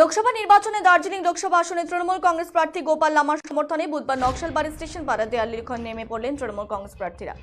লোকসভা নির্বাচনে দার্জিলিং লোকসভা আসনে তৃণমূল কংগ্রেস প্রার্থী গোপাল লামার সমর্থনে বুধবার নকশালবাড়ি স্টেশন পাড়া দেয়াল লিখন নেমে পড়লেন তৃণমূল কংগ্রেস প্রার্থীরা।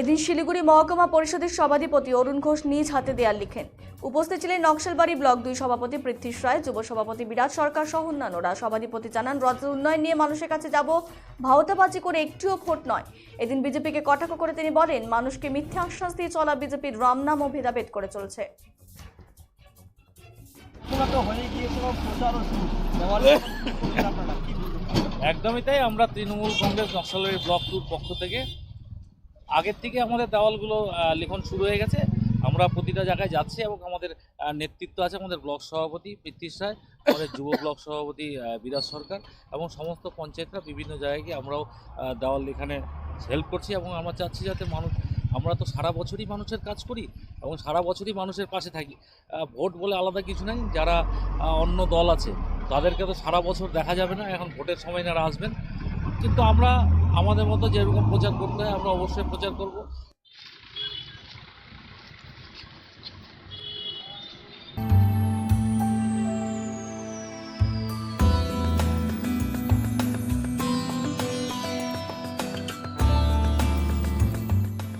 এদিন শিলিগুড়ি মহকুমা পরিষদের সভাধিপতি অরুণ ঘোষ নিজ হাতে দেয়াল লিখেন। উপস্থিত ছিলেন নকশালবাড়ি ব্লক দুই সভাপতি পৃথ্বীশ রায়, যুব সভাপতি বিরাট সরকার সহ অন্যান্যরা। সভাধিপতি জানান রাজ্যের উন্নয়ন নিয়ে মানুষের কাছে যাব, ভাওতাবাজি করে একটিও ভোট নয়। এদিন বিজেপিকে কটাক্ষ করে তিনি বলেন, মানুষকে মিথ্যা আশ্বাস দিয়ে চলা বিজেপির রামনাম ও ভেদাভেদ করে চলছে। একদমই তাই আমরা তৃণমূল কংগ্রেস নকশালবাড়ি ব্লক টুর পক্ষ থেকে। আগের থেকে আমাদের দেওয়ালগুলো লিখন শুরু হয়ে গেছে। আমরা প্রতিটা জায়গায় যাচ্ছি এবং আমাদের নেতৃত্ব আছে আমাদের ব্লক সভাপতি পৃথ্বীশ রায় আমাদের যুব ব্লক সভাপতি বিরাজ সরকার এবং সমস্ত পঞ্চায়েতরা বিভিন্ন জায়গায় গিয়ে আমরাও দেওয়াল লিখানে হেল্প করছি এবং আমরা চাচ্ছি যাতে মানুষ আমরা তো সারা বছরই মানুষের কাজ করি এবং সারা বছরই মানুষের পাশে থাকি। ভোট বলে আলাদা কিছু নাই, যারা অন্য দল আছে, তাদেরকে তো সারা বছর দেখা যাবে না, এখন ভোটের সময় যারা আসবেন। কিন্তু আমরা, আমাদের মতো যেরকম প্রচার করতে হয়, আমরা অবশ্যই প্রচার করব।